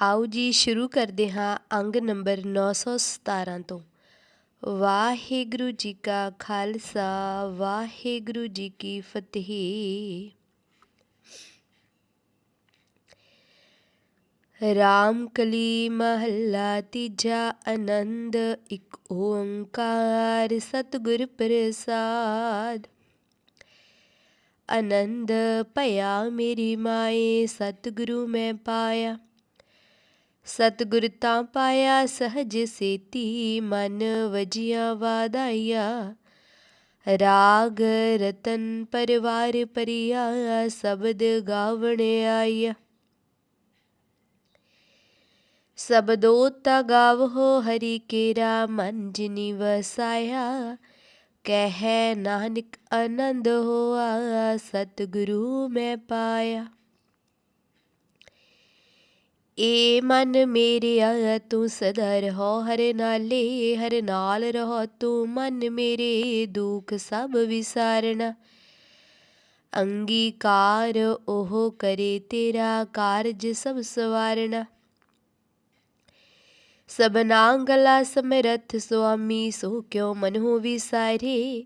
ਆਓ ਜੀ ਸ਼ੁਰੂ ਕਰਦੇ ਹਾਂ ਅੰਗ ਨੰਬਰ 917 ਤੋਂ। ਵਾਹਿਗੁਰੂ ਜੀ ਕਾ ਖਾਲਸਾ, ਵਾਹਿਗੁਰੂ ਜੀ ਕੀ ਫਤਿਹ। ਰਾਮ ਕਲੀ ਮਹੱਲਾ ਤੀਜਾ ਆਨੰਦ, ਇੱਕ ਓੰਕਾਰ ਸਤਿਗੁਰ ਪ੍ਰਸਾਦ। ਆਨੰਦ ਭਇਆ ਮੇਰੀ ਮਾਏ, ਸਤਿਗੁਰੂ ਮੈਂ ਪਾਇਆ। ਸਤਿਗੁਰ ਤਾਂ ਪਾਇਆ ਸਹਜ ਸੇਤੀ, ਮਨ ਵਜੀਆਂ ਵਾਦਾਇਆ ਰਾਗ ਰਤਨ ਪਰਿਵਾਰ ਪਰਿਆ ਸ਼ਬਦ ਗਾਵਣ ਆਈਆ। ਸਬਦੋ ਤਾ ਗਾਵੋ, ਹਰੀ ਕੇਰਾ ਮਨ ਜਿਨੀ ਵਸਾਇਆ। ਕਹਿ ਨਾਨਕ ਆਨੰਦ ਹੋਆ, ਸਤਿਗੁਰੂ ਮੈਂ ਪਾਇਆ। ਏ ਮਨ ਮੇਰਿਆ ਤੂੰ ਸਦਾ ਰਹੋ ਹਰ ਨਾਲੇ ਹਰ ਨਾਲ ਰਹੋ, ਤੂੰ ਮਨ ਮੇਰੇ ਦੁੱਖ ਸਭ ਵਿਸਾਰਣਾ ਅੰਗੀਕਾਰ ਉਹ ਕਰੇ ਤੇਰਾ ਕਾਰਜ ਸਭ ਸਵਾਰਣਾ ਸਬਨਾ ਗਲਾ ਸਮਰਥ ਸੁਆਮੀ, ਸੋ ਕਿਉ ਮਨਹੁ ਵਿਸਾਰੇ?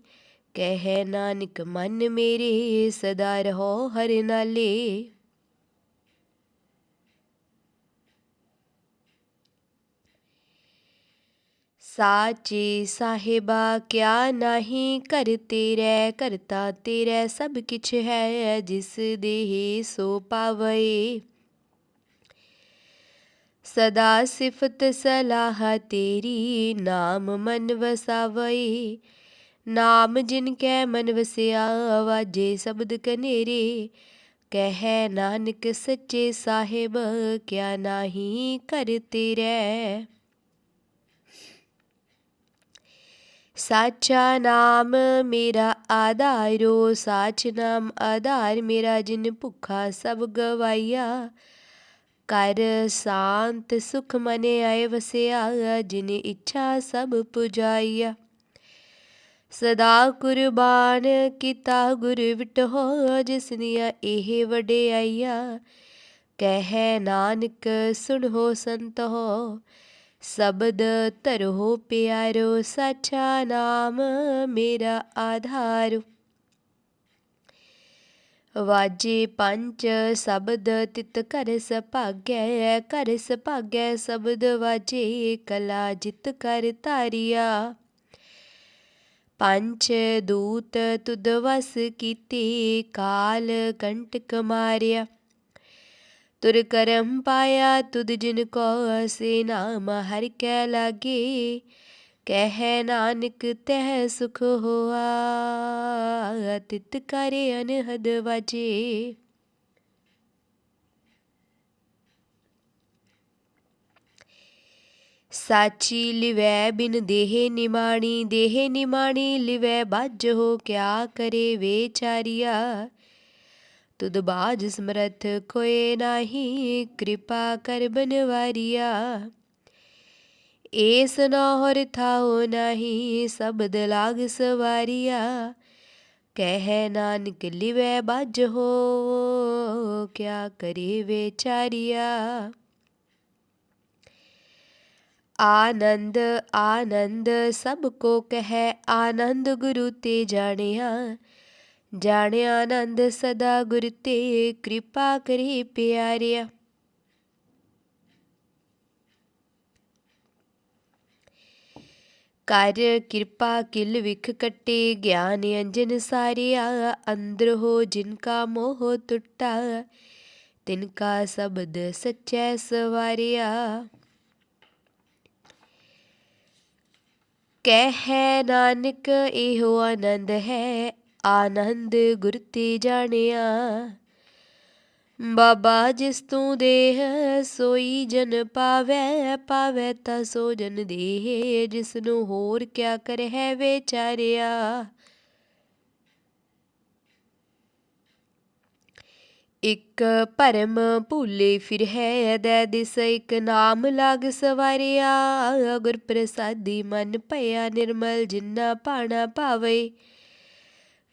ਕਹਿ ਨਾਨਕ ਮਨ ਮੇਰੇ ਸਦਾ ਰਹੋ, ਹਰ ਨਾਲੇ ਸਾਚੇ ਸਾਹਿਬਾ ਕਿਆ ਨਹੀਂ ਕਰ ਤੇਰੇ ਕਰਤਾ ਤੇਰੇ ਸਭ ਕਿਛ ਹੈ ਜਿਸ ਦੇਹ ਸੋ ਪਾਵੇ ਸਦਾ ਸਿਫਤ ਸਲਾਹ ਤੇਰੀ ਨਾਮ ਮਨ ਵਸਾਵੇ ਨਾਮ ਜਿਨ ਕੈ ਮਨ ਵਸਿਆ ਵਾਜੇ ਸ਼ਬਦ ਕਨੇਰੇ ਕਹਿ ਨਾਨਕ ਸੱਚੇ ਸਾਹਿਬ ਕਿਆ ਨਾਹੀ ਕਰ ਤੇਰੇ ਸਾਚਾ ਨਾਮ ਮੇਰਾ ਆਧਾਰੋ, ਸਾਚ ਨਾਮ ਆਧਾਰ ਮੇਰਾ ਜਿਨ ਭੁੱਖਾ ਸਭ ਗਵਾਈਆ ਕਰ ਸ਼ਾਂਤ ਸੁਖ ਮਨੇ ਆਏ ਵਸਿਆ, ਜਿਨ ਇੱਛਾ ਸਭ ਪੁਜਾਈਆ ਸਦਾ ਕੁਰਬਾਨ ਕੀਤਾ ਗੁਰ ਵਿਟੋ ਜਿਸਨੀਆਂ ਇਹ ਵਡਿਆਈਆ। ਕਹਿ ਨਾਨਕ ਸੁਣੋ ਸੰਤੋ ਸ਼ਬਦ ਧਰੋ ਪਿਆਰੋ, ਸੱਚਾ ਨਾਮ ਮੇਰਾ ਆਧਾਰ। ਵਾਜੇ ਪੰਜ, ਸ਼ਬਦ ਤਿਤ ਕਰ ਸਭਾਗੈ ਕਰ ਸਭਾਗੈ ਸ਼ਬਦ ਵਾਜੇ, ਕਲਾ ਜਿਤ ਕਰ ਧਾਰਿਆ। ਪੰਜ, ਦੂਤ ਤੁਧ ਵਸ ਕੀਤੇ, ਕਾਲ ਕੰਟਕ ਮਾਰਿਆ। ਤੁਰ ਕਰਮ ਪਾਇਆ ਤੁਧ ਜਿਨ ਕੋ ਸੇ ਨਾਮ ਹਰ ਕੈ ਲਾਗੇ, ਕਹਿ ਨਾਨਕ ਤਹਿ ਸੁਖ ਹੋਆ, ਤਿਤ ਕਰੇ ਅਨਹਦ ਵਾਜੇ। ਸਾਚੀ ਲਿਵੈ ਬਿਨ ਦੇਹ ਨਿਮਾਣੀ ਦੇਹ ਨਿਮਾਣੀ ਲਿਵੈ ਬਾਜ ਹੋ ਕਿਆ ਕਰੇ ਵੇਚਾਰੀਆ ਤੁਧ ਬਾਜ ਸਮਰਥ ਕੋਏ ਨਾਹੀ ਕਿਰਪਾ ਕਰ ਬਨਵਾਰੀਆ ਏਸ ਨਹੁਰ ਥਾਉ ਨਾਹੀ ਸਬਦ ਲਾਗ ਸਵਾਰੀਆ ਕਹਿ ਨਾਨਕ ਲਿਵੈ ਬਾਜ ਹੋ ਕਿਆ ਕਰੇ ਵੇਚਾਰੀਆ ਆਨੰਦ ਆਨੰਦ ਸਭ ਕੋ ਕਹੈ ਆਨੰਦ ਗੁਰੂ ਤੇ ਜਾਣਿਆ ਆਨੰਦ ਸਦਾ ਗੁਰ ਤੇ ਕਿਰਪਾ ਕਰੀ ਪਿਆਰਿਆ। ਕਰ ਕਿਰਪਾ ਕਿਲ ਵਿਖ ਕਟੇ ਗਿਆਨ ਅੰਜਨ ਸਾਰਿਆ, ਅੰਦਰ ਹੋ ਜਿਨ ਕਾ ਮੋਹ ਟੁੱਟਾ, ਤਿਨ ਕਾ ਸ਼ਬਦ ਸਚੈ ਸਵਾਰਿਆ। ਕਹਿ ਨਾਨਕ, ਇਹੋ ਆਨੰਦ ਹੈ ਆਨੰਦ ਗੁਰ ਤੇ ਜਾਣਿਆ ਬਾਬਾ ਜਿਸ ਤੂੰ ਦੇਹ, ਸੋਈ ਜਨ ਪਾਵੈ ਪਾਵੈ ਤਾ ਸੋ ਜਨ ਦੇਹ ਜਿਸ ਨੂੰ ਹੋਰ ਕਿਆ ਕਰਹਿ ਵਿਚਾਰਿਆ। ਇਕ ਭਰਮ ਭੂਲੇ ਫਿਰ ਹੈ ਦੈ ਦਿਸ ਇਕ ਨਾਮ ਲਾਗ ਸਵਾਰਿਆ। ਗੁਰ ਪ੍ਰਸਾਦੀ ਮਨ ਭਇਆ, ਨਿਰਮਲ ਜਿੰਨਾ ਪਾਣਾ ਭਾਵੇ।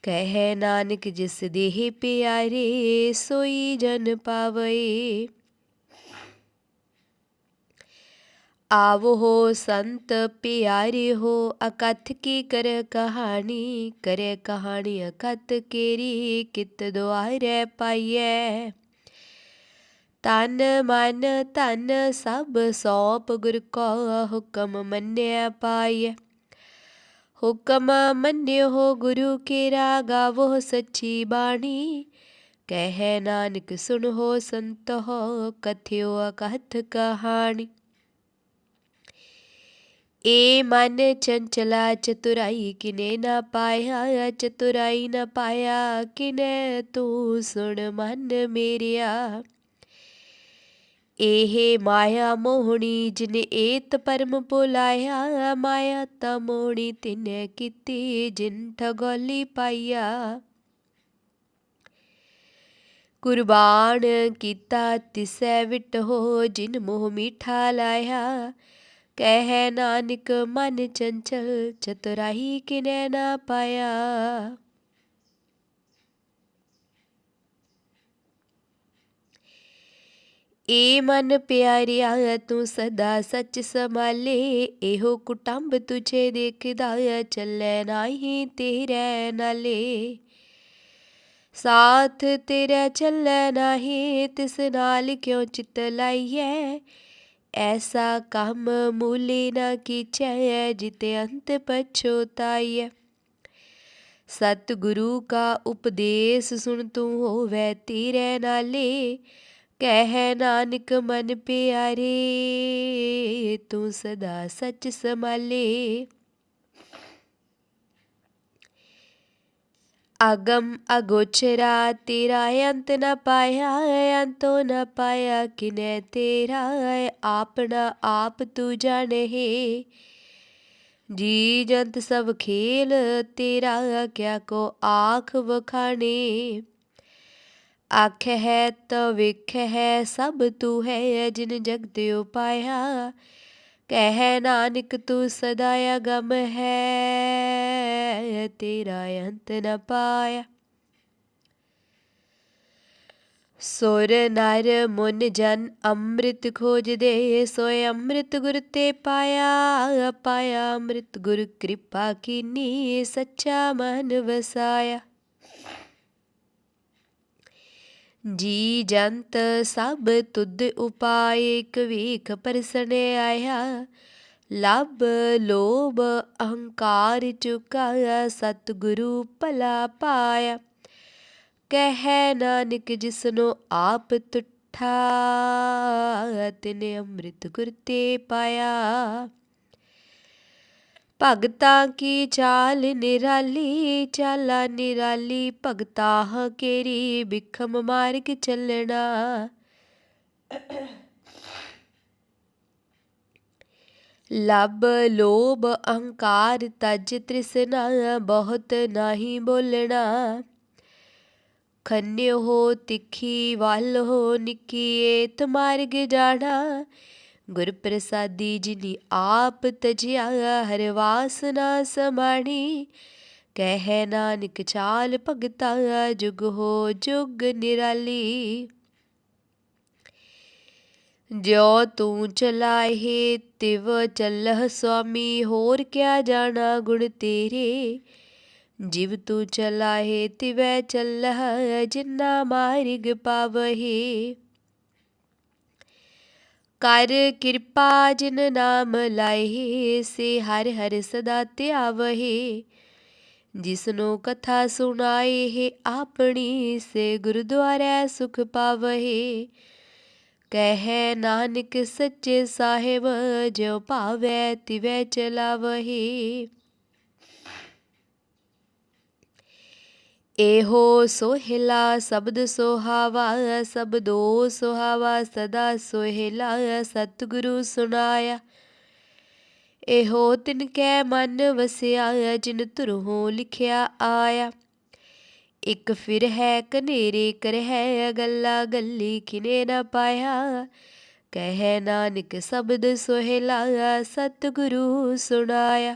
ਕਹਿ ਨਾਨਕ ਜਿਸ ਦੇਹ ਪਿਆਰੇ ਸੋਈ ਜਨ ਪਾਵੇ आवो हो संत प्यारे हो अकथ की कर कहानी करे कहानी अकथ केरी कित ਦੁਆਰੇ ਪਾਈਐ ਤਨ ਮਨ ਧਨ ਸਭ ਸੋਪ ਗੁਰ ਕੋ ਹੁਕਮ ਮੰਨਿਆ ਪਾਈਐ ਹੁਕਮ ਮੰਨਿਓ ਹੋ ਗੁਰੂ ਕੇ ਗਾਵੋ ਸੱਚੀ ਬਾਣੀ। ਕਹਿ ਨਾਨਕ, ਸੁਣੋ ਸੰਤ ਹੋ, ਕਥਿਓ ਅਕਥ ਕਹਾਣੀ। ਏ ਮਨ ਚੰਚਲਾ, ਚਤੁਰਾਈ ਕਿਨੇ ਨਾ ਪਾਇਆ, ਚਤੁਰਾਈ ਨਾ ਪਾਇਆ, ਕਿਨੇ ਤੂੰ ਸੁਣ ਮਨ ਮੇਰਿਆ। ਇਹ ਮਾਇਆ ਮੋਹਣੀ ਜਿਨੇ ਏਤ ਪਰਮ ਬੁਲਾਇਆ, ਮਾਇਆ ਤਾ ਮੋਹਣੀ ਤਿਨੇ ਕੀਤੀ ਜਿਨ ਠਗੋਲੀ ਪਾਈਆ ਕੁਰਬਾਨ ਕੀਤਾ ਤਿਸੈ ਵਿਟ ਹੋ ਜਿਨ ਮੋਹ ਮੀਠਾ ਲਾਇਆ। ਕਹਿ ਨਾਨਕ ਮਨ ਚੰਚਲ ਚਤੁਰਾਈ ਕਿਨੈ ਨਾ ਪਾਇਆ। ਏ ਮਨ ਪਿਆਰਿਆ ਤੂੰ ਸਦਾ ਸੱਚ ਸਮਾਲੇ ਇਹੋ ਕੁਟੰਬ ਤੁਝੇ ਦੇਖਦਾ ਚੱਲੇ ਨਾਹੀ ਤੇਰੇ ਨਾਲੇ। ਸਾਥ ਤੇਰਾ ਚੱਲੇ ਨਾਹੀ, ਤਿਸ ਨਾਲ ਕਿਉ ਚਿਤ ਲਾਈਐ? ਐਸਾ ਕੰਮ ਮੂਲੇ ਨਾ ਕੀਚੈ, ਜਿਤੇ ਅੰਤ ਪਛੋਤਾਈਐ ਸਤਿਗੁਰੂ ਕਾ ਉਪਦੇਸ਼ ਸੁਣ ਤੂੰ ਹੋਵੇ ਤੇਰੇ ਨਾਲੇ ਕਹਿ ਨਾਨਕ ਮਨ ਪਿਆਰੇ, ਤੂੰ ਸਦਾ ਸੱਚ ਸਮਾਲੇ ਅਗਮ ਅਗੋਚਰਾ, ਤੇਰਾ ਅੰਤ ਨ ਪਾਇਆ, ਅੰਤੋ ਨ ਪਾਇਆ ਕਿਨੇ ਤੇਰਾ ਆਪਣਾ ਆਪ ਤੂੰ ਜਾਣੇ। ਜੀ ਜੰਤ ਸਭ ਖੇਲ, ਤੇਰਾ ਕਿਆ ਕੋ ਆਖ ਵਖਾਣੇ। ਆਖ ਹੈ ਤੋ ਵਿਖ ਹੈ ਸਭ ਤੂੰ ਹੈ ਜਿਨ ਜਗ ਤੇ ਉਪਾਇਆ। ਕਹਿ ਨਾਨਕ ਤੂੰ ਸਦਾ ਅਗਮ ਹੈ ਤੇਰਾ ਅੰਤ ਨ ਪਾਇਆ। ਸੁਰ ਨਰ ਮਨ ਜਨ ਅੰਮ੍ਰਿਤ ਖੋਜਦੇ, ਸੋਇ ਅੰਮ੍ਰਿਤ ਗੁਰ ਤੇ ਪਾਇਆ ਪਾਇਆ ਅੰਮ੍ਰਿਤ ਗੁਰ ਕਿਰਪਾ ਕੀਨੀ, ਸੱਚਾ ਮਨ ਵਸਾਇਆ। ਜੀ ਜੰਤ ਸਭ ਤੁਧ ਉਪਾਏ ਇਕ ਵੇਖ ਆਇਆ। ਲਬ ਲੋਭ ਅਹੰਕਾਰ ਚੁਕਾਇਆ ਸਤਿਗੁਰੂ ਭਲਾ ਪਾਇਆ। ਕਹਿ ਨਾਨਕ ਜਿਸਨੋ ਆਪ ਤੁਠਾ ਤਿਨੇ ਅੰਮ੍ਰਿਤ ਗੁਰ ਤੇ ਪਾਇਆ। ਭਗਤਾ ਕੀ ਚਾਲ ਨਿਰਾਲੀ, ਚਾਲਾ ਨਿਰਾਲੀ, ਭਗਤਾ ਕੇਰੀ, ਬਿਖਮ ਮਾਰਗ ਚੱਲਣਾ। ਲਬ ਲੋਭ ਅਹੰਕਾਰ ਤਜ ਤ੍ਰਿਸਨਾ, ਬਹੁਤ ਨਹੀਂ ਬੋਲਣਾ। ਖੰਨਿਓ ਹੋ ਤਿੱਖੀ ਵੱਲ ਹੋ ਨਿੱਕੀ ਏਤ ਮਾਰਗ ਜਾਣਾ। ਗੁਰ ਪ੍ਰਸਾਦੀ ਜਿਨੀ ਆਪ ਤਜਿਆ ਹਰ ਵਾਸਨਾ ਸਮਾਣੀ ਕਹਿ ਨਾਨਕ ਚਾਲ ਭਗਤਾ ਜੁਗ ਹੋ ਜੁਗ ਨਿਰਾਲੀ ਜੋ ਤੂੰ ਚਲਾਏ ਤਿਵ ਚੱਲਹ ਸੁਆਮੀ ਹੋਰ ਕਿਆ ਜਾਣਾ ਗੁਣ ਤੇਰੇ ਜਿਵ ਤੂੰ ਚਲਾਏ ਤਿਵੈ ਚੱਲਹ ਜਿਨਾ ਮਾਰਗ ਪਾਵਹੀ ਕਰ ਕਿਰਪਾ ਜਿਨ ਨਾਮ ਲਾਏ ਸੇ ਹਰ ਹਰ ਸਦਾ ਧਿਆਵਹੇ। ਜਿਸਨੂੰ ਕਥਾ ਸੁਣਾਏ ਹੈ ਆਪਣੀ ਸੇ ਗੁਰਦੁਆਰੇ ਸੁਖ ਪਾਵਹੇ। ਕਹਿ ਨਾਨਕ ਸੱਚੇ ਸਾਹਿਬ ਜੋ ਭਾਵੈ ਤਿਵੈ ਚਲਾਵਹੇ। ਇਹੋ ਸੋਹਿਲਾ ਸ਼ਬਦ ਸੁਹਾਵਾ ਸਬਦੋ ਸੁਹਾਵਾ, ਸਦਾ ਸੋਹਿਲਾ ਸਤਿਗੁਰੂ ਸੁਣਾਇਆ। ਇਹੋ ਤਿਨ ਕੈ ਮਨ ਵਸਿਆ, ਜਿਨ ਤੁਰਹੋਂ ਲਿਖਿਆ ਆਇਆ। ਇੱਕ ਫਿਰ ਹੈ ਕਨੇਰੇ ਕਰ ਗੱਲਾ ਗੱਲੀ ਕਿਨੇ ਨਾ ਪਾਇਆ। ਕਹਿ ਨਾਨਕ ਸ਼ਬਦ ਸੋਹਿਲਾ, ਸਤਿਗੁਰੂ ਸੁਣਾਇਆ।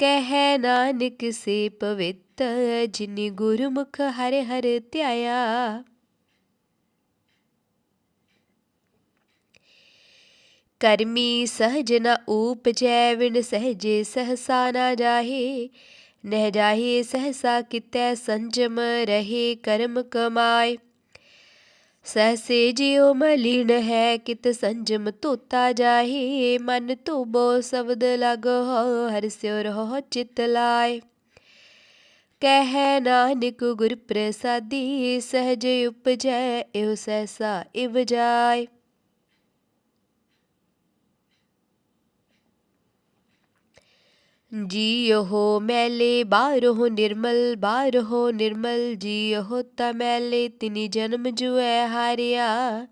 ਕਹਿ ਨਾਨਕ ਸੇ ਪਵਿੱਤ ਜਿਨੀ ਗੁਰਮੁਖ ਹਰਿ ਹਰਿ ਧਿਆਇਆ। ਕਰਮੀ ਸਹਜ ਨ ਊਪਜੈ ਵਿਣ ਸਹਜੇ ਸਹਸਾ ਨਾ ਜਾਹੇ। ਨਹਿ ਜਾਹੇ ਸਹਸਾ ਕਿਤੈ ਸੰਜਮ ਰਹੇ ਕਰਮ ਕਮਾਏ। ਸਹਸੇ ਜਿਉ ਮਲਿਨ ਹੈ ਕਿਤ ਸੰਜਮ ਧੋਤਾ ਜਾਹੀ, ਮਨ ਧੋਬੋ ਸ਼ਬਦ ਲਗੋ ਹਰ ਸਿਉ ਰਹੋ ਚਿਤ ਲਾਏ। ਕਹਿ ਨਾਨਕ ਗੁਰ ਪ੍ਰਸਾਦੀ, ਸਹਜ ਉਪਜੈ, ਇਹੋ ਸਹਸਾ ਇਵ ਜਾਏ। ਜੀਉ ਮੈਲੇ ਬਾਹਰੋ ਨਿਰਮਲ ਬਾਹਰੋ ਨਿਰਮਲ ਜੀਉ ਤਾ ਮੈਲੇ ਤਿਨੀ ਜਨਮ ਜੁਐ ਹਾਰਿਆ।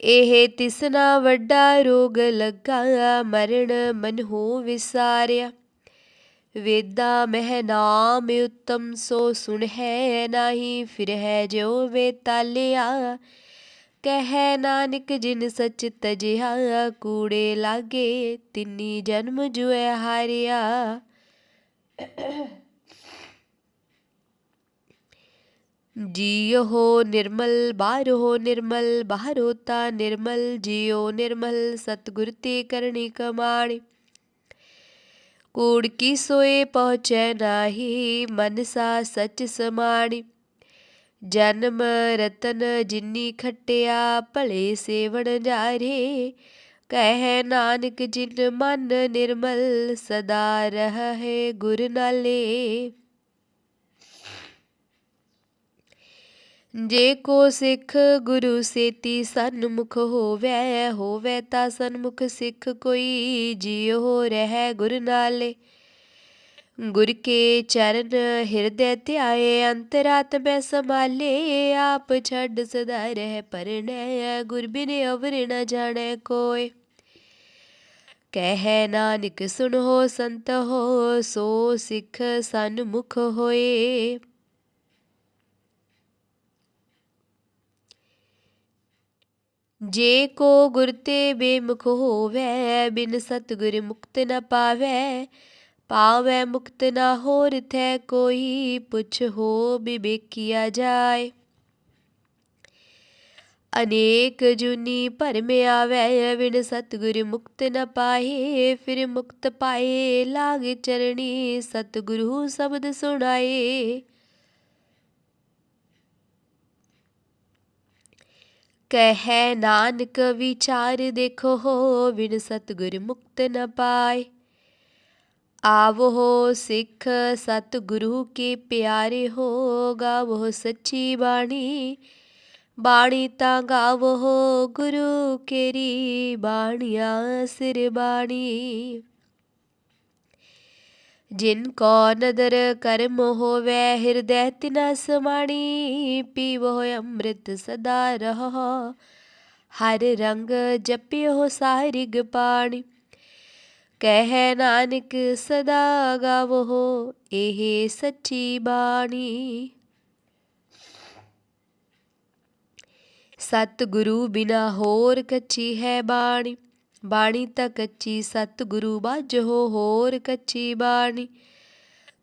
ਇਹ ਤਿਸਨਾ ਵੱਡਾ ਰੋਗ ਲੱਗਾ, ਮਰਨ ਮਨ ਹੋ ਵਿਸਾਰਿਆ। ਵੇਦਾ ਮਹਿ ਨਾਮ ਉਤਮ ਸੋ ਸੁਣ ਹੈ ਨਾਹੀ ਫਿਰ ਹੈ ਜੋ ਵੇ ਤਾਲਿਆ। ਕਹਿ ਨਾਨਕ, ਜਿਨ ਸਚ ਤਜਿਆ ਕੂੜੇ ਲਾਗੇ, ਤਿੰਨੀ ਜਨਮ ਜੁਐ ਹਾਰਿਆ। ਜੀਉ ਨਿਰਮਲ ਬਾਹਰੋ ਨਿਰਮਲ, ਬਾਹਰੋ ਤਾ ਨਿਰਮਲ, ਜੀਉ ਨਿਰਮਲ, ਸਤਗੁਰ ਤੇ ਕਰਨੀ ਕਮਾਣੀ ਕੂੜ ਕੀ ਸੋਏ, ਪਹੁੰਚੈ ਨਾਹੀ, ਮਨਸਾ ਸਚ ਸਮਾਣੀ। ਜਨਮ ਰਤਨ ਜਿਨੀ ਖਟਿਆ ਭਲੇ ਸੇਵਣ ਜਾਰੇ, ਕਹਿ ਨਾਨਕ ਜਿਨ ਮਨ ਨਿਰਮਲ ਸਦਾ ਰਹੇ ਗੁਰ ਨਾਲੇ। ਜੇ ਕੋ ਸਿੱਖ ਗੁਰੂ ਸੇਤੀ ਸਨਮੁਖ ਹੋਵੇ ਹੋਵੇ ਤਾਂ ਸਨਮੁਖ ਸਿੱਖ ਕੋਈ ਜਿਉ ਰਹਿ ਗੁਰ ਨਾਲੇ। ਗੁਰ ਕੇ ਚਰਨ ਹਿਰਦੈ ਧਿਆਏ ਅੰਤਰਾਤਮੈ ਸਮਾਲੇ ਆਪ ਛੱਡ ਸਦਾ ਰਹਿ ਪਰਣੈ ਗੁਰ ਬਿਨ ਅਵਰ ਨ ਜਾਣੈ ਕੋਇ। ਕਹਿ ਨਾਨਕ ਸੁਣੋ ਸੰਤ ਹੋ, ਸੋ ਸਿੱਖ ਸਨ ਮੁਖ ਹੋਏ। ਜੇ ਕੋ ਗੁਰ ਤੇ ਬੇਮੁਖ ਹੋਵੇ, ਬਿਨ ਸਤਗੁਰ ਮੁਕਤ ਨ ਪਾਵੇ ਪਾਵੈ ਮੁਕਤ ਨਾ ਹੋਰ ਥੈ ਕੋਈ, ਪੁੱਛ ਹੋ ਬਿਬੇਕੀਆ ਜਾਏ। ਅਨੇਕ ਜੁਨੀ ਭਰਮੇ ਆਵੈ ਵਿਣ ਸਤਗੁਰ ਮੁਕਤ ਨ ਪਾਏ, ਫਿਰ ਮੁਕਤ ਪਾਏ ਲਾਗ ਚਰਣੀ, ਸਤਗੁਰੂ ਸ਼ਬਦ ਸੁਣਾਏ। ਕਹੈ ਨਾਨਕ ਵਿਚਾਰ ਦੇਖੋ ਹੋ ਵਿਣ ਸਤਗੁਰ ਮੁਕਤ ਨ ਪਾਏ। ਆਵੋ ਸਿੱਖ ਸਤਿਗੁਰੂ ਕੇ ਪਿਆਰੇ ਹੋ ਗਾਵੋ ਸੱਚੀ ਬਾਣੀ। ਬਾਣੀ ਤਾਂ ਗਾਵੋ ਗੁਰੂ ਕੇਰੀ ਬਾਣੀਆਂ ਸਿਰ ਬਾਣੀ। ਜਿਨ ਕੋ ਨਦਰ ਕਰਮ ਹੋਵੇ, ਹਿਰਦੈ ਤਿਨਾ ਸਮਾਣੀ, ਪੀਵੋ ਅੰਮ੍ਰਿਤ ਸਦਾ ਰਹੋ। ਹਰ ਰੰਗ ਜਪਿਓ ਸਾਰਿਗ ਪਾਣੀ। ਕਹਿ ਨਾਨਕ ਸਦਾ ਗਾਵੋ, ਇਹ ਸੱਚੀ ਬਾਣੀ। ਸਤ ਗੁਰੂ ਬਿਨਾ ਹੋਰ ਕੱਚੀ ਹੈ ਬਾਣੀ ਬਾਣੀ ਤਾਂ ਕੱਚੀ ਸਤ ਗੁਰੂ ਬਾਝੋ, ਹੋਰ ਕੱਚੀ ਬਾਣੀ।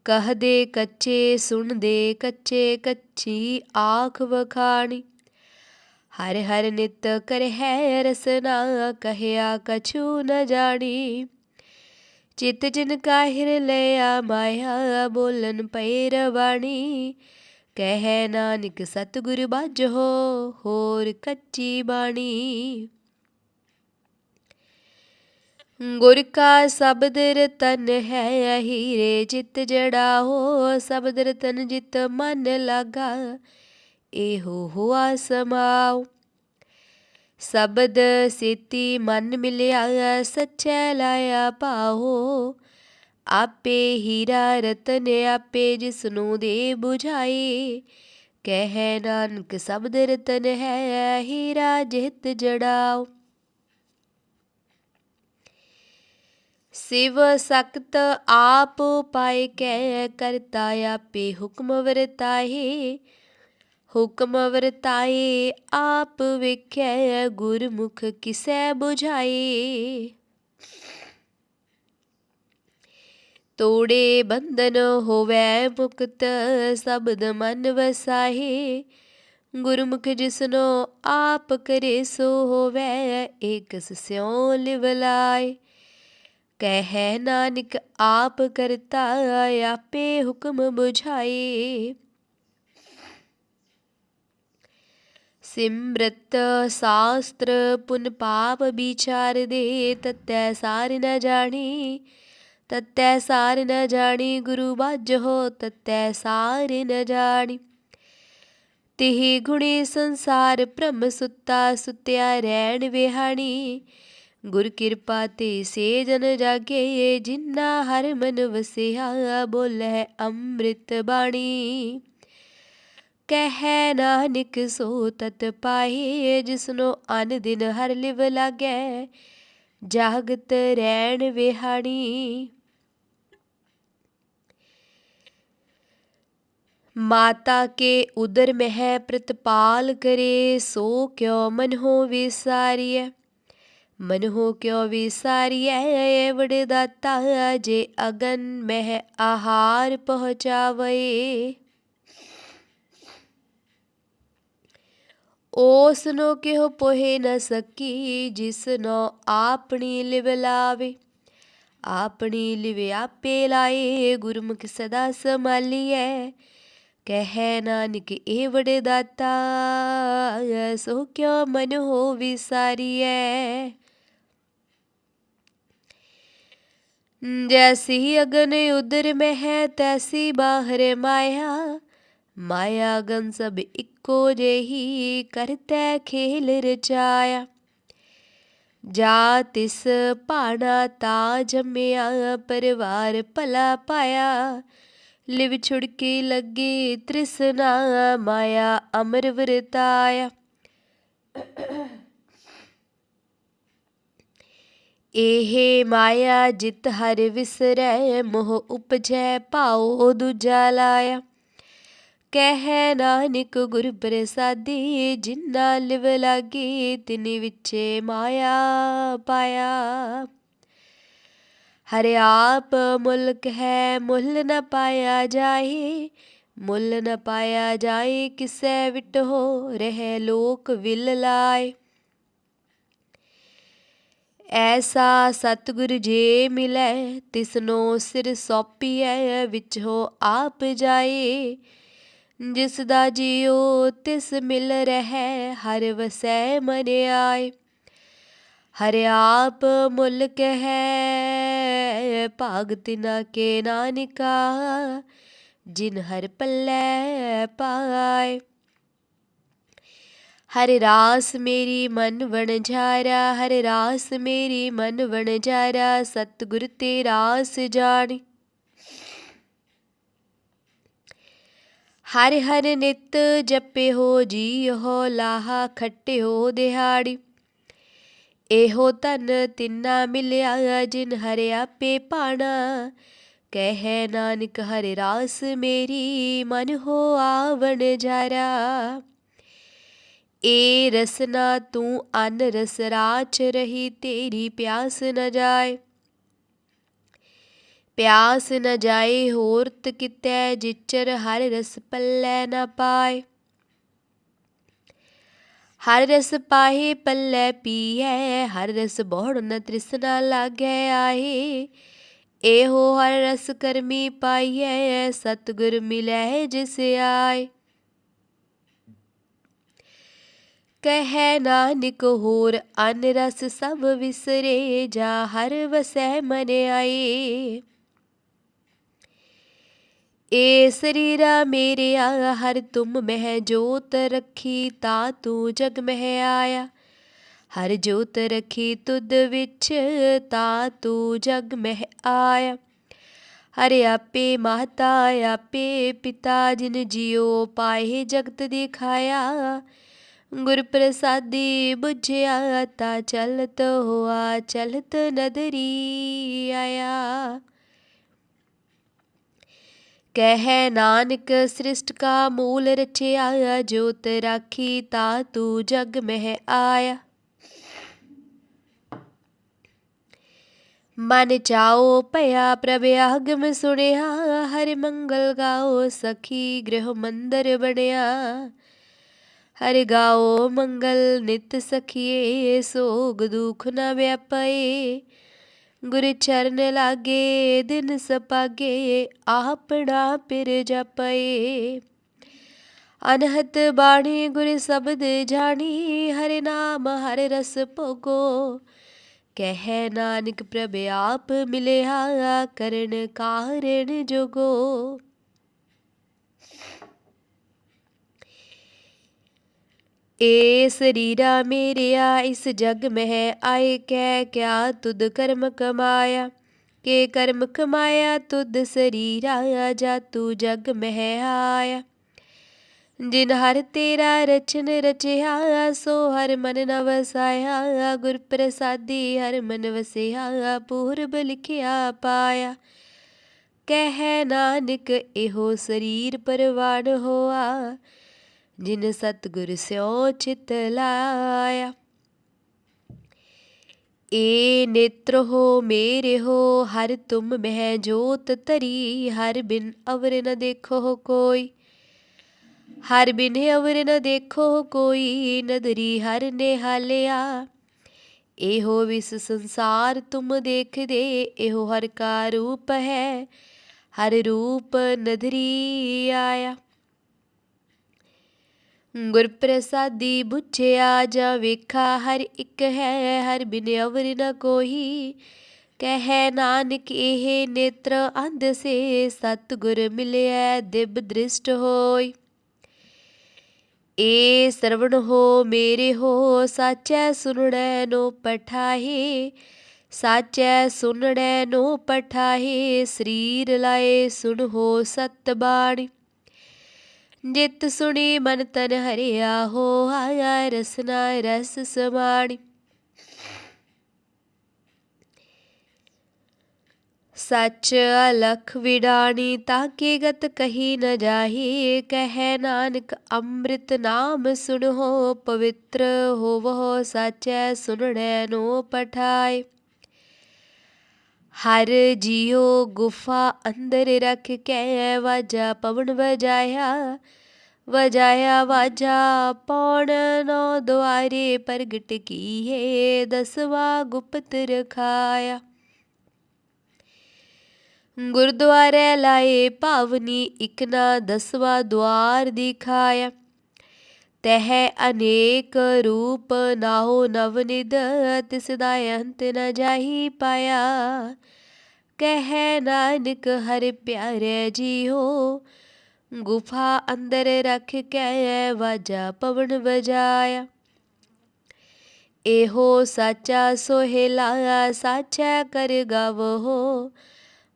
ਕਹਦੇ ਕੱਚੇ, ਸੁਣਦੇ ਕੱਚੇ, ਕੱਚੀ ਆਖ ਵਖਾਣੀ। ਹਰ ਹਰ ਨਿਤ ਕਰਹਿ ਰਸਨਾ ਕਹਿਆ ਕਛੂ ਨ ਜਾਣੀ। ਚਿਤ ਜਿਨ ਕਾਹਿਰ ਲਿਆ ਮਾਇਆ ਬੋਲਨ ਪੈ ਰਵਾਣੀ। ਕਹਿ ਨਾਨਕ, ਸਤਿਗੁਰ ਬਾਝੋ ਹੋਰ ਕੱਚੀ ਬਾਣੀ। ਗੁਰ ਕਾ ਸ਼ਬਦ ਰਤਨ ਹੈ ਹੀਰੇ ਜਿਤ ਹੋ ਸ਼ਬਦ ਰਤਨ ਜਿਤ ਮਨ ਲਗਾ। ਇਹੋ ਹੁਆ ਸਮਾਉ ਸਬਦ ਸੇਤੀ ਮਨ ਮਿਲਿਆ, ਸੱਚੈ ਲਾਇਆ ਪਾਹੋ ਆਪੇ ਹੀਰਾ ਰਤਨ ਆਪੇ ਜਿਸ ਨੂੰ ਦੇ 부ਝਾਏ ਕਹਿ ਨਾਨਕ ਸਬਦ ਰਤਨ ਹੈ, ਹੀਰਾ ਜਿਤ ਜੜਾਓ। ਸਿਵ ਸਖਤ ਆਪ ਪਾਏ, ਕਹਿ ਕਰਤਾ ਆਪੇ ਹੁਕਮ ਵਰਤਾਹੇ ਹੁਕਮ ਵਰਤਾਏ, ਆਪ ਵੇਖੈ ਗੁਰਮੁਖ ਕਿਸੈ 부ਝਾਏ ਤੋੜੇ ਬੰਧਨ ਹੋਵੈ ਮੁਕਤ, ਸਬਦ ਮਨ ਵਸਾਹੇ। ਗੁਰਮੁਖ ਜਿਸਨੋ ਆਪ ਕਰੇ ਸੋ ਹੋਵੈ, ਏਕਸ ਸਿਉ ਲਿਵ ਕਹਿ ਨਾਨਕ, ਆਪ ਕਰਤਾ, ਆਪੇ ਹੁਕਮ 부ਝਾਏ ਸਿਮਰਤ ਸਾਸਤਰ ਪੁਨ ਪਾਪ ਵਿਚਾਰ ਦੇ ਤਤੈ ਸਾਰ ਨ ਜਾਣੀ ਤਤੈ ਸਾਰ ਨ ਜਾਣੀ ਗੁਰੂ ਬਾਝੋ ਤਤੈ ਸਾਰ ਨ ਜਾਣੀ ਤਿਹ ਗੁਣੀ ਸੰਸਾਰ ਭ੍ਰਮ ਸੁੱਤਾ ਸੁੱਤਿਆ ਰਹਿਣ ਵਿਹਾਣੀ ਗੁਰ ਕਿਰਪਾ ਤੇ ਸੇ ਜਨ ਜਾਗੇ ਜਿਨਾ ਹਰ ਮਨ ਵਸਿਆ ਬੋਲੇ ਅੰਮ੍ਰਿਤ ਬਾਣੀ ਕਹਿ ਨਾਨਕ ਸੋ ਤਤ ਪਾਏ ਜਿਸਨੋ ਅਨ ਦਿਨ ਹਰ ਲਿਵ ਲਾਗੈ, ਜਾਗਤ ਰਹਿਣ ਵਿਹਾਣੀ। ਮਾਤਾ ਕੇ ਉਦਰ ਮਹਿ ਪ੍ਰਤਪਾਲ ਕਰੇ, ਸੋ ਕਿਉ ਮਨ ਹੋ ਵਿਸਾਰੀਐ? ਮਨ ਹੋ ਕਿਉ ਵਿਸਾਰੀਐ ਵਡ ਦਾਤਾ ਜੇ ਅਗਨ ਮਹਿ ਆਹਾਰ ਪਹੁੰਚਾਵੇ ਉਸ ਨੂੰ ਕਿਉ ਪੋਹੇ ਨ ਸਕੀ ਜਿਸ ਨੋ ਆਪਣੀ ਲਿਵ ਲਾਵੇ। ਆਪਣੀ ਲਿਵ ਆਪੇ ਲਾਏ, ਗੁਰਮੁਖ ਸਦਾ ਸਮਾਲੀਐ ਕਹਿ ਨਾਨਕ, ਏ ਵਡੇ ਦਾਤਾ ਸੋ ਕਿਉ ਮਨ ਹੋ ਵਿਸਾਰੀਐ? ਜੈਸੀ ਅਗਨ ਉਦਰ ਮਹਿ, ਤੈਸੀ ਬਾਹਰ ਮਾਇਆ। ਮਾਇਆ ਗਨ ਸਭ ਇੱਕੋ ਜਿਹੀ ਕਰਤੈ ਖੇਲ ਰਚਾਇਆ। ਜਾ ਤਿਸ ਭਾਣਾ ਤਾ ਜੰਮਿਆ, ਪਰਿਵਾਰ ਭਲਾ ਪਾਇਆ। ਲਿਵ ਛੁੜਕੀ ਲੱਗੀ ਤ੍ਰਿਸਨਾ, ਮਾਇਆ ਅਮਰ ਵਰਤਾਇਆ। ਇਹ ਮਾਇਆ ਜਿਤ ਹਰ ਵਿਸਰੈ, ਮੋਹ ਉਪਜੈ ਭਾਉ ਦੂਜਾ ਲਾਇਆ। ਕਹਿ ਨਾਨਕ ਗੁਰ ਪ੍ਰਸਾਦੀ, ਜਿਨਾ ਲਿਵ ਲਾਗੀ ਤਿਨੀ ਵਿਚੇ ਮਾਇਆ ਪਾਇਆ। ਹਰਿ ਆਪ ਮੁਲਕ ਹੈ, ਮੁੱਲ ਨ ਪਾਇਆ ਜਾਏ, ਮੁੱਲ ਨ ਪਾਇਆ ਜਾਏ, ਕਿਸੈ ਵਿਟ ਹੋ ਰਹਿ ਲੋਕ ਵਿਲ ਲਾਏ। ਐਸਾ ਸਤਿਗੁਰ ਜੇ ਮਿਲੈ, ਤਿਸਨੋ ਸਿਰ ਸੌਪੀਐ ਵਿਚੋ ਆਪ ਜਾਏ ਜਿਸ ਦਾ ਜੀਉ ਤਿਸ ਮਿਲ ਰਹਿ, ਹਰ ਵਸੈ ਮਨ ਆਏ। ਹਰਿ ਆਪ ਮੁਲਕ ਹੈ ਭਾਗ ਤਿਨਾ ਕੇ ਨਾਨਕਾ, ਜਿਨ ਹਰ ਪੱਲੇ ਪਾਏ। ਹਰ ਰਾਸ ਮੇਰੀ ਮਨ ਵਣ ਜਾਰਾ ਹਰ ਰਾਸ ਮੇਰੀ ਮਨ ਵਣ ਜਾਰਾ ਸਤਿਗੁਰ ਤੇ ਰਾਸ ਜਾਣੀ। ਹਰ ਹਰ ਨਿਤ ਜਪੇ ਹੋ ਜੀ ਹੋ ਲਾਹਾ ਖੱਟੇ ਹੋ ਦਿਹਾੜੀ। ਇਹੋ ਤਨ ਤਿੰਨਾ ਮਿਲਿਆ ਜਿਨ ਹਰਿ ਆਪੇ ਪਾਣਾ। ਕਹਿ ਨਾਨਕ ਹਰਿ ਰਾਸ ਮੇਰੀ ਮਨ ਹੋ ਆਵਣ ਜਾਰਾ। ਏ ਰਸਨਾ ਤੂੰ ਅਨ ਰਸ ਰਾਚ ਰਹੀ ਤੇਰੀ ਪਿਆਸ ਨ ਜਾਏ। ਪਿਆਸ ਨ ਜਾਏ ਹੋਰਤ ਕਿਤੈ ਜਿਚਰ ਹਰ ਰਸ ਪੱਲੇ ਨ ਪਾਏ। ਹਰ ਰਸ ਪਾਹੇ ਪੱਲੇ ਪੀਐ, ਹਰ ਰਸ ਬਹੁੜ ਨ ਤ੍ਰਿਸਨਾ ਲਾਗੈ ਆਏ ਇਹੋ ਹਰ ਰਸ ਕਰਮੀ ਪਾਈਐ, ਸਤਗੁਰ ਮਿਲੈ ਜਿਸ ਆਏ। ਕਹਿ ਨਾਨਕ ਹੋਰ ਅਨ ਰਸ ਸਭ ਵਿਸਰੇ, ਜਾ ਹਰ ਵਸੈ ਮਨ ਆਏ। ਏ ਸਰੀਰਾ ਮੇਰਿਆ ਹਰ ਤੁਮ ਮਹਿ ਜੋਤ ਰੱਖੀ, ਤਾ ਤੂੰ ਜਗ ਮਹਿ ਆਇਆ। ਹਰ ਜੋਤ ਰੱਖੀ ਤੁਧ ਵਿੱਚ, ਤਾ ਤੂੰ ਜਗ ਮਹਿ ਆਇਆ। ਹਰਿ ਆਪੇ ਮਾਤਾ, ਆਪੇ ਪਿਤਾ, ਜਿਨ ਜਿਉ ਪਾਏ ਜਗਤ ਦਿਖਾਇਆ। ਗੁਰ ਪ੍ਰਸਾਦੀ ਬੁਝਿਆ, ਤਾ ਚਲਤ ਹੋਆ, ਚਲਤ ਨਦਰੀ ਆਇਆ। ਕਹਿ ਨਾਨਕ, ਸ੍ਰਿਸ਼ਟ ਕਾ ਮੂਲ ਰਚਿਆ, ਜੋਤ ਰਾਖੀ ਤਾ ਤੂ ਜਗ ਮਹਿ ਆਇਆ। ਮਨ ਚਾਓ ਭਇਆ ਪ੍ਰਭ ਆਗਮ ਸੁਣਿਆ, ਹਰਿ ਮੰਗਲ ਗਾਓ ਸਖੀ ਗ੍ਰਹ ਮੰਦਰ ਬਣਿਆ। ਹਰਿ ਗਾਓ ਮੰਗਲ ਨਿਤ ਸਖੀਏ, ਸੋਗ ਦੁਖ ਨ ਵਿਆਪਏ। ਗੁਰ ਚਰਨ ਲਾਗੇ, ਦਿਨ ਸਪਾਗੇ, ਆਪਣਾ ਪਿਰ ਜਪਏ। ਅਨਹਤ ਬਾਣੀ ਗੁਰ ਸ਼ਬਦ ਜਾਣੀ, ਹਰਿ ਨਾਮ, ਹਰਿ ਰਸ ਭੋਗੋ। ਕਹਿ ਨਾਨਕ ਪ੍ਰਭ, ਆਪ ਮਿਲਿਆ ਕਰਨ ਕਾਰਣ ਜੋਗੋ। ਏ ਸਰੀਰਾ ਮੇਰਿਆ ਇਸ ਜਗ ਮਹਿ ਆਏ, ਕਹਿ ਕਿਆ ਤੁਧ ਕਰਮ ਕਮਾਇਆ? ਕੇ ਕਰਮ ਕਮਾਇਆ, ਤੁਧ ਸਰੀਰਾ ਜਾ ਤੂ ਜਗ ਮਹਿ ਆਇਆ। ਜਿਨ ਹਰ ਤੇਰਾ ਰਚਨ ਰਚਿਆ, ਸੋ ਹਰ ਮਨ ਨ ਵਸਾਇਆ ਗੁਰ ਪ੍ਰਸਾਦੀ ਹਰ ਮਨ ਵਸਿਆ, ਪੂਰਬ ਲਿਖਿਆ ਪਾਇਆ। ਕਹਿ ਨਾਨਕ, ਇਹੋ ਸਰੀਰ ਪਰਵਾਨ ਹੋਆ। ਜਿਨ ਸਤਗੁਰ ਸਿਓ ਚਿਤ ਲਾਇਆ। ਏ ਨੇਤਰ ਹੋ ਮੇਰੇ ਹੋ, ਹਰ ਤੁਮ ਮਹਿ ਜੋਤ ਤਰੀ ਹਰ ਬਿਨ ਅਵਰ ਨ ਦੇਖੋ ਕੋਈ। ਹਰ ਬਿਨ ਅਵਰ ਨ ਦੇਖੋ ਕੋਈ, ਨਦਰੀ ਹਰ ਨਿਹਾਲਿਆ। ਇਹੋ ਵਿਸ ਸੰਸਾਰ ਤੁਮ ਦੇਖਦੇ, ਇਹੋ ਹਰ ਕਾ ਰੂਪ ਹੈ। ਹਰ ਰੂਪ ਨਦਰੀ ਆਇਆ। ਗੁਰ ਪ੍ਰਸਾਦੀ ਬੁਝਿਆ ਜਾ ਵੇਖਾ, ਹਰ ਇੱਕ ਹੈ, ਹਰ ਬਿਨ ਅਵਰ ਨ ਕੋਈ। ਕਹਿ ਨਾਨਕ, ਇਹ ਨੇਤਰ ਅੰਧ ਸੇ, ਸਤਗੁਰ ਮਿਲਿਆ ਦਿਬ ਦ੍ਰਿਸ਼ਟ ਹੋਈ ਏ ਸਰਵਣ ਹੋ ਮੇਰੇ ਹੋ, ਸਾਚੈ ਸੁਣੜੈ ਨੋ ਪਠਾਹੇ। ਸਾਚੈ ਸੁਣੜੈ ਨੋ ਪਠਾਹੇ, ਸਰੀਰ ਲਾਏ ਸੁਣ ਹੋ ਸਤ ਬਾਣੀ ਜਿਤ ਸੁਣੀ ਮਨ ਤਨ ਹਰਿਆ ਹੋ ਆਇਆ ਰਸਨਾ ਰਸ ਸਮਾਣੀ। ਸੱਚ ਅਲਖ ਵਿਡਾਣੀ ਤਾਕੇ ਗਤ ਕਹੀ ਨ ਜਾਹੀ, ਕਹਿ ਨਾਨਕ ਅੰਮ੍ਰਿਤ ਨਾਮ ਸੁਣੋ, ਪਵਿੱਤਰ ਹੋਵੋ, ਸਾਚੈ ਸੁਣੜੈ ਨੋ ਪਠਾਏ। ਹਰ ਜੀਉ ਗੁਫਾ ਅੰਦਰ ਰੱਖ ਕੇ ਵਾਜਾ, ਪਵਨ ਵਜਾਇਆ ਵਜਾਇਆ ਵਾਜਾ, ਪੌਣ ਨੋ ਦੁਆਰੇ ਪ੍ਰਗਟ ਕੀਏ, ਦਸਵਾ ਗੁਪਤ ਰਖਾਇਆ। ਗੁਰਦੁਆਰੇ ਲਾਏ ਭਾਵਨੀ, ਇਕ ਨਾ ਦਸਵਾ ਦੁਆਰ ਦਿਖਾਇਆ। ਤਹ ਅਨੇਕ ਰੂਪ ਨਾਹੋ ਨਵਨਿਦ ਤਿਸ ਦਾ ਅੰਤ ਨ ਜਾਹੀ ਪਾਇਆ ਕਹਿ ਨਾਨਕ ਹਰ ਪਿਆਰੇ ਜੀਓ ਗੁਫਾ ਅੰਦਰ ਰਖ ਕੇ ਵਾਜਾ ਪਵਨ ਵਜਾਇਆ ਇਹੋ ਸਾਚਾ ਸੋਹਿਲਾ ਸਾਚਾ ਕਰ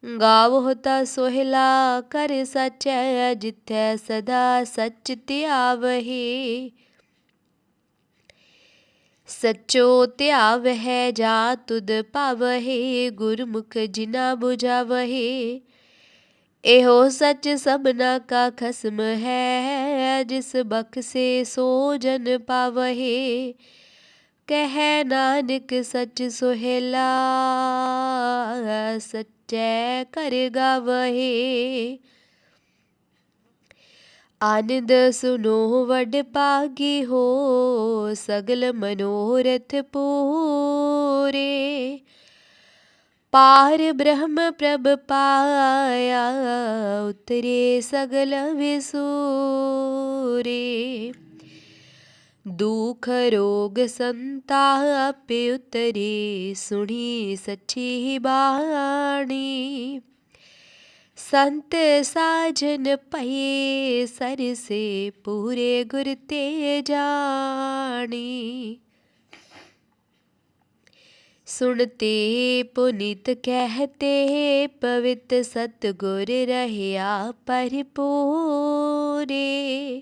ਗਾਵੋ ਗਾਵੋ ਤਾ ਸੋਹਿਲਾ ਕਰ ਸਚੈ, ਜਿਥੈ ਸਦਾ ਸਚ ਧਿਆਵਹੀ। ਸਚੋ ਧਿਆਵਹਿ ਜਾ ਤੁਧ ਭਾਵਹਿ, ਗੁਰਮੁਖ ਜਿਨਾ 부ਝਾਵਹਿ ਇਹੋ ਸਚ ਸਭਨਾ ਕਾ ਖਸਮ ਹੈ, ਜਿਸ ਬਖਸੇ ਸੋ ਜਨ ਪਾਵਹਿ। ਕਹਿ ਨਾਨਕ ਸੱਚ ਸੁਹੇਲਾ, ਸਚੈ ਕਰ ਗਾਵਹਿ। ਆਨੰਦ ਸੁਨੋ ਵਡ ਪਾਗੀ ਹੋ, ਸਗਲ ਮਨੋਰਥ ਪੂਰੇ। ਪਾਰ ਬ੍ਰਹਮ ਪ੍ਰਭ ਪਾਇਆ, ਉਤਰੇ ਸਗਲ ਵਿਸੂਰੇ। ਦੁਖ ਰੋਗ ਸੰਤਾ ਸੰਤਾਪ ਉਤਰੇ, ਸੁਣੀ ਸੱਚੀ ਬਾਣੀ। ਸੰਤ ਸਾਜਨ ਪਏ ਸਰਸੇ ਪੂਰੇ ਗੁਰ ਤੇ ਜਾਣੀ। ਸੁਣਤੇ ਪੁਨੀਤ ਕਹਤੇ, ਪਵਿੱਤ ਸਤਗੁਰ ਰਹਿਆ ਪਰਿਪੂਰੇ।